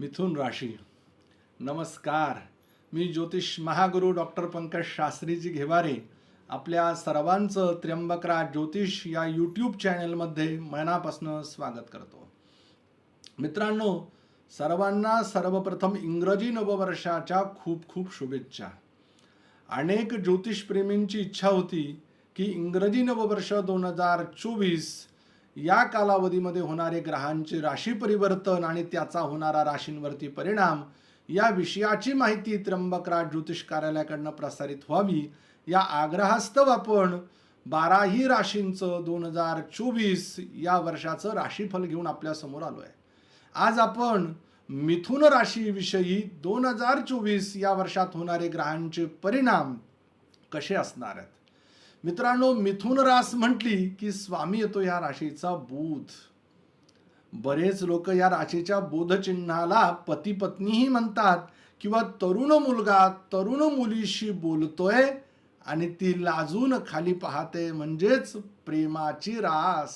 मिथुन राशी नमस्कार. मी ज्योतिष महागुरू डॉक्टर पंकज शास्त्रीजी घेवारे आपल्या सर्वांचं त्र्यंबकराज ज्योतिष या यूट्यूब चॅनलमध्ये मनापासून स्वागत करतो. मित्रांनो सर्वांना सर्वप्रथम इंग्रजी नववर्षाच्या खूप खूप शुभेच्छा. अनेक ज्योतिषप्रेमींची इच्छा होती की इंग्रजी नववर्ष दोन हजार चोवीस या कालावधीमध्ये होणारे ग्रहांचे राशी परिवर्तन आणि त्याचा होणारा राशींवरती परिणाम या विषयाची माहिती त्र्यंबकराज ज्योतिष कार्यालयाकडनं प्रसारित व्हावी. या आग्रहास्तव आपण बाराही राशींचं दोन हजार चोवीस या वर्षाचं राशीफल घेऊन आपल्यासमोर आलो आहे आज आपण मिथुन राशीविषयी दोन हजार चोवीस या वर्षात होणारे ग्रहांचे परिणाम कसे असणार आहेत? मित्रांनो मिथुन रास म्हटली की स्वामी येतो या राशीचा बुध. बरेच लोक या राशीच्या बोधचिन्हाला पती पत्नीही म्हणतात किंवा तरुण मुलगा तरुण मुलीशी बोलतोय आणि ती लाजून खाली पाहते. म्हणजेच प्रेमाची रास.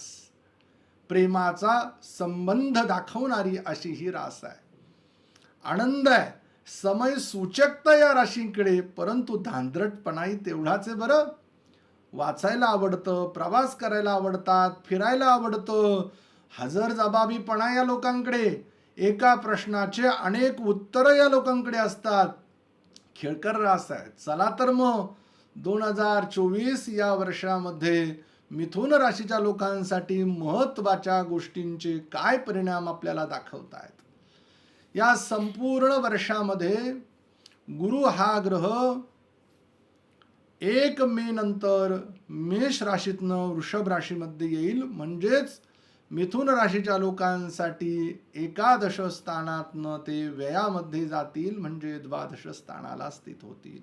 प्रेमाचा संबंध दाखवणारी अशी ही रास आहे. आनंद आहे. समय सूचकता या राशींकडे परंतु धांदरटपणाही तेवढाच आहे बरं. वाचायला आवडतं प्रवास करायला आवडतात फिरायला आवडतं. हजर जबाबीपणा या लोकांकडे. एका प्रश्नाचे अनेक उत्तरं या लोकांकडे असतात. खेळकर रास आहे. चला तर मग दोन हजार चोवीस या वर्षामध्ये मिथुन राशीच्या लोकांसाठी महत्त्वाच्या गोष्टींचे काय परिणाम आपल्याला दाखवत आहेत? या संपूर्ण वर्षामध्ये गुरु हा ग्रह एक मे नंतर मेष राशीतनं वृषभ राशीमध्ये येईल. म्हणजेच मिथुन राशीच्या लोकांसाठी एकादश स्थानातनं ते व्ययामध्ये जातील. म्हणजे द्वादश स्थानाला स्थित होतील.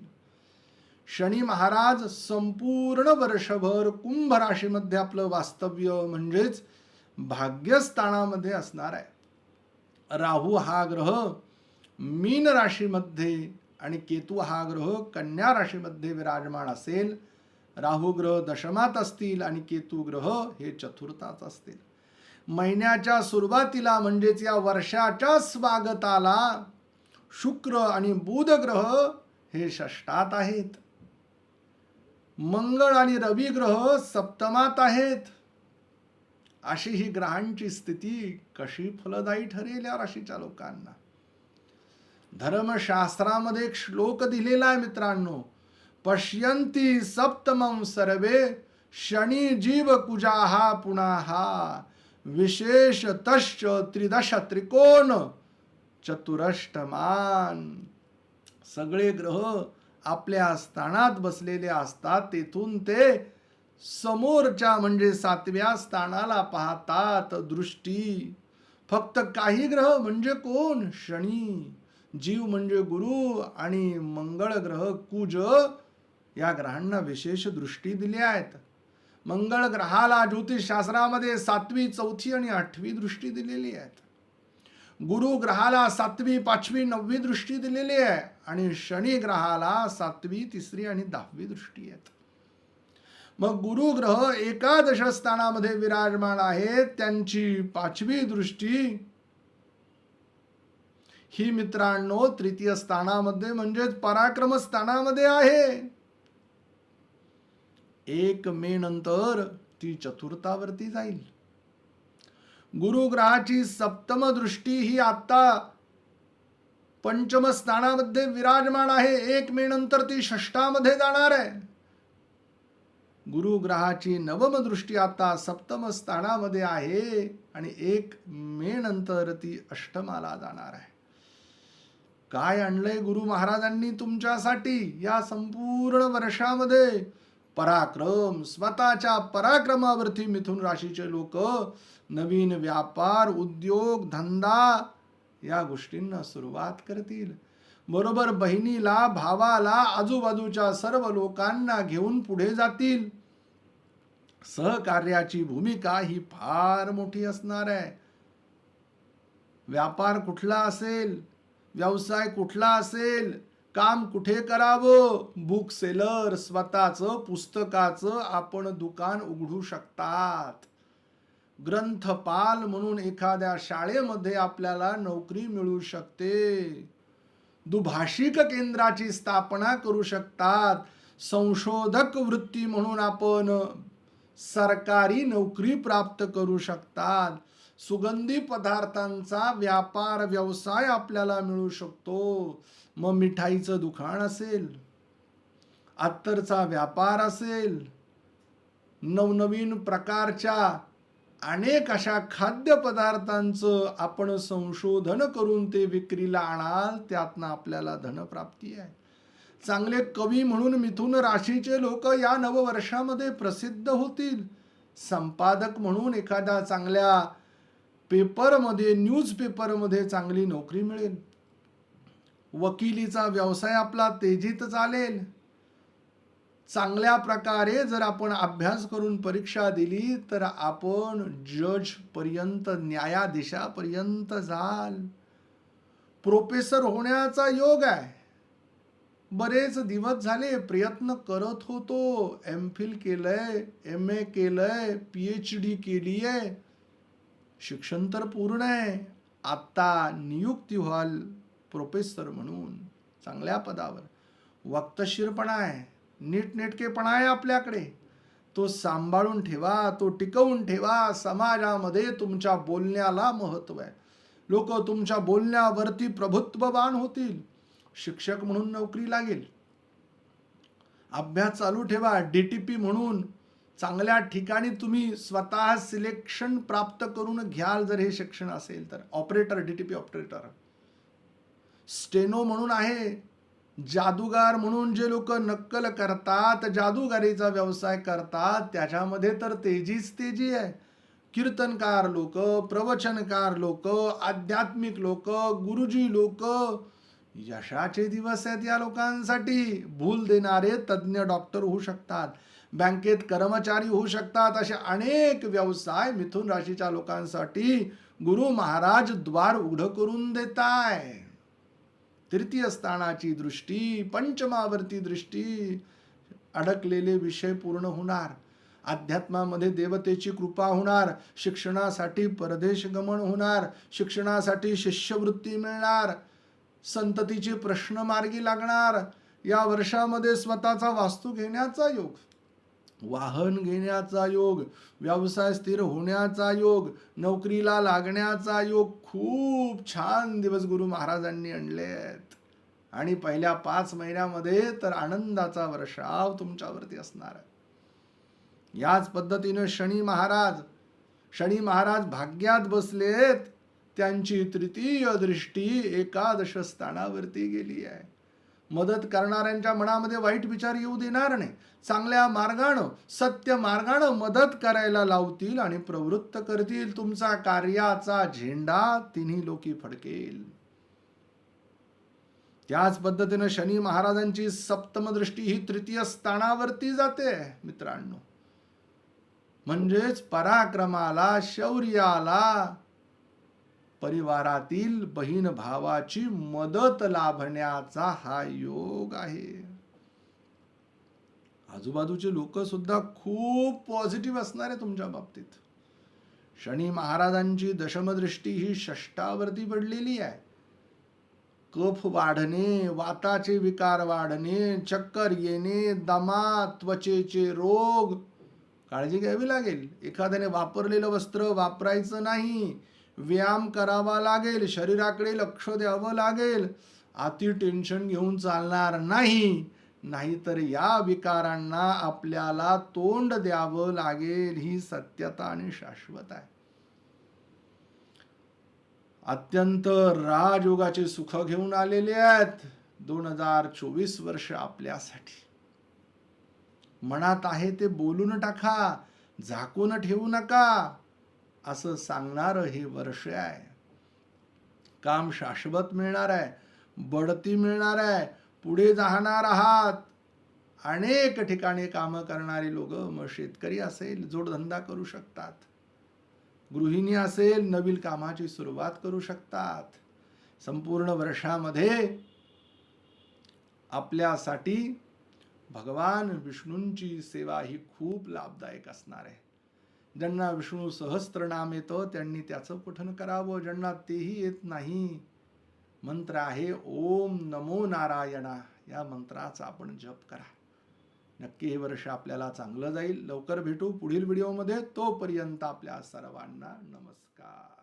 शनी महाराज संपूर्ण वर्षभर कुंभ राशीमध्ये आपलं वास्तव्य म्हणजेच भाग्यस्थानामध्ये असणार आहे. राहू हा ग्रह मीन राशीमध्ये आणि केतू हा ग्रह कन्या राशीमध्ये विराजमान असेल. राहू ग्रह दशमात असतील आणि केतू ग्रह हे चतुर्थात असतील. महिन्याच्या सुरुवातीला म्हणजेच या वर्षाच्या स्वागताला शुक्र आणि बुध ग्रह हे षष्टात आहेत. मंगळ आणि रवी ग्रह सप्तमात आहेत. अशी ही ग्रहांची स्थिती कशी फलदायी ठरेल या राशीच्या लोकांना? धर्मशास्त्रामध्ये एक श्लोक दिलेला आहे मित्रांनो. पश्यंती सप्तमं सर्वे शनी जीव कुजाहा पुणाहा विशेष तश्च त्रिदश त्रिकोण चतुरष्टमान. सगळे ग्रह आपल्या स्थानात बसलेले असतात तेथून ते समोरच्या म्हणजे सातव्या स्थानाला पाहतात दृष्टी. फक्त काही ग्रह म्हणजे कोण? शनी. जीव म्हणजे गुरु आणि मंगळ ग्रह कुज या ग्रहांना विशेष दृष्टी दिल्या आहेत. मंगळ ग्रहाला ज्योतिषशास्त्रामध्ये सातवी चौथी आणि आठवी दृष्टी दिलेली आहेत. गुरु ग्रहाला सातवी पाचवी नववी दृष्टी दिलेली आहे आणि शनी ग्रहाला सातवी तिसरी आणि दहावी दृष्टी आहेत. मग गुरु ग्रह एकादश स्थानामध्ये विराजमान आहेत. त्यांची पाचवी दृष्टी ही मित्रांनो तृतीय स्थानामध्ये म्हणजेच पराक्रम स्थानामध्ये आहे. एक मे नंतर ती चतुर्थावरती जाईल. गुरुग्रहाची सप्तम दृष्टी ही आता पंचम स्थानामध्ये विराजमान आहे. एक मे नंतर ती षष्टामध्ये जाणार आहे. गुरुग्रहाची नवम दृष्टी आता सप्तम स्थानामध्ये आहे आणि एक मे नंतर ती अष्टमाला जाणार आहे. काय आणलंय गुरु महाराजांनी तुमच्यासाठी या संपूर्ण वर्षामध्ये? पराक्रम स्वतःच्या पराक्रमावरती मिथुन राशीचे लोक नवीन व्यापार उद्योग धंदा या गोष्टींना सुरुवात करतील. बरोबर बहिणीला भावाला आजूबाजूच्या सर्व लोकांना घेऊन पुढे जातील. सहकार्याची भूमिका ही फार मोठी असणार आहे. व्यापार कुठला असेल? व्यवसाय कुठला असेल काम कुठे करावं? बुक सेलर स्वतःचं पुस्तकाचं आपण दुकान उघडू शकतात. ग्रंथपाल म्हणून एखाद्या शाळेमध्ये आपल्याला नोकरी मिळू शकते. दुभाषिक केंद्राची स्थापना करू शकतात. संशोधक वृत्ती म्हणून आपण सरकारी नोकरी प्राप्त करू शकतात. सुगंधी पदार्थांचा व्यापार व्यवसाय आपल्याला मिळू शकतो. मग मिठाईचं दुकान असेल अत्तरचा व्यापार असेल नवनवीन प्रकारच्या अनेक अशा खाद्यपदार्थांचं आपण संशोधन करून ते विक्रीला आणाल त्यातनं आपल्याला धनप्राप्ती आहे. चांगले कवी म्हणून मिथुन राशीचे लोक या नववर्षामध्ये प्रसिद्ध होतील. संपादक म्हणून एखाद्या चांगल्या पेपरमध्ये न्यूजपेपरमध्ये चांगली नोकरी मिळेल. वकिलीचा व्यवसाय आपला तेजीत चालेल. चांगल्या प्रकारे जर आपण अभ्यास करून परीक्षा दिली तर आपण जजपर्यंत न्यायाधीशापर्यंत जाल. प्रोफेसर होण्याचा योग आहे. बरेच दिवस झाले प्रयत्न करत होतो. एम फिल केलंय एम ए केलंय पी एच डी केली आहे शिक्षण तर पूर्ण आहे. आत्ता नियुक्ती व्हाल प्रोफेसर म्हणून. चांगल्या पदावर. वक्तशीरपणा आहे. नीटनेटकेपणा आहे आपल्याकडे. तो सांभाळून ठेवा तो टिकवून ठेवा. समाजामध्ये तुमच्या बोलण्याला महत्त्व आहे. लोक तुमच्या बोलण्यावरती प्रभुत्ववान होतील. शिक्षक म्हणून नोकरी लागेल. अभ्यास चालू ठेवा. डी टी पी म्हणून चांगल्या ठिकाणी तुम्ही स्वतः सिलेक्शन प्राप्त करून घ्याल जर हे शिक्षण असेल तर. Operator D T P operator steno म्हणून आहे जादूगार म्हणून जे लोक नक्कल करतात जादूगारीचा व्यवसाय करतात त्याच्यामध्ये तर तेजीच तेजी आहे. कीर्तनकार लोक प्रवचनकार लोक आध्यात्मिक लोक गुरुजी लोक यशाचे दिवस आहेत या लोकांसाठी. भूल देणारे तज्ज्ञ डॉक्टर होऊ शकतात. बँकेत कर्मचारी होऊ शकतात असे अनेक व्यवसाय मिथुन राशीच्या लोकांसाठी गुरु महाराज द्वार उघड करून देत आहे तृतीय स्थानाची दृष्टी पंचमावर्ती दृष्टी अडकलेले विषय पूर्ण होणार. अध्यात्मामध्ये देवतेची कृपा होणार शिक्षणासाठी परदेश गमन होणार शिक्षणासाठी शिष्यवृत्ती मिळणार संततीचे प्रश्न मार्गी लागणार. या वर्षामध्ये स्वतःचा वास्तू घेण्याचा योग वाहन घेण्याचा योग व्यवसाय स्थिर होण्याचा योग नोकरीला लागण्याचा योग खूप छान दिवस गुरु महाराजांनी आणले आहेत आणि पहिल्या पाच महिन्यामध्ये तर आनंदाचा वर्षाव तुमच्यावरती असणार. आहे याच पद्धतीनं शनी महाराज शनी महाराज भाग्यात बसलेत त्यांची तृतीय दृष्टी एकादश स्थानावरती गेली आहे. मदत करणाऱ्यांच्या मनामध्ये वाईट विचार येऊ देणार नाही. चांगल्या मार्गानं सत्य मार्गानं मदत करायला लावतील आणि प्रवृत्त करतील तुमचा कार्याचा झेंडा तिन्ही लोकी फडकेल. त्याच पद्धतीनं शनी महाराजांची सप्तम दृष्टी ही तृतीय स्थानावरती जाते मित्रांनो. म्हणजेच पराक्रमाला शौर्याला परिवारातील बहीण भावाची मदत लाभण्याचा हा योग आहे. आजूबाजूचे लोक सुद्धा खूप पॉझिटिव्ह असणार आहे तुमच्या बाबतीत. शनी महाराजांची दशमदृष्टी ही षष्टावरती पडलेली आहे. कफ वाढणे वाताचे विकार वाढणे चक्कर येणे दमा त्वचेचे रोग. काळजी घ्यावी लागेल. एखाद्याने वापरलेलं वस्त्र वापरायचं नाही. व्यायाम करावा लागेल शरीराकडे लक्ष द्यावं लागेल. अति टेन्शन घेऊन चालणार नाही. नाहीतर या विकारांना आपल्याला तोंड द्यावं लागेल ही सत्यता आणि शाश्वत आहे. अत्यंत राजयोगाचे सुख घेऊन आलेले आहेत दोन हजार चोवीस वर्ष आपल्यासाठी. मनात आहे ते बोलून टाका झाकून ठेवू नका. असं सांगणारं हे वर्ष आहे. काम शाश्वत मिळणार आहे बढती मिळणार आहे पुढे जाणार आहात. अनेक ठिकाणी कामं करणारी लोक मग शेतकरी असेल जोडधंदा करू शकतात. गृहिणी असेल नवीन कामाची सुरुवात करू शकतात. संपूर्ण वर्षामध्ये आपल्यासाठी भगवान विष्णूंची सेवा ही खूप लाभदायक असणार आहे. ज्यांना विष्णू सहस्त्रनाम येतं त्यांनी त्याचं पठन करावं. ज्यांना तेही येत नाही मंत्र आहे ओम नमो नारायणा. या मंत्राचा आपण जप करा. नक्की हे वर्ष आपल्याला चांगलं जाईल. लवकर भेटू पुढील व्हिडिओमध्ये. तोपर्यंत आपल्या सर्वांना नमस्कार.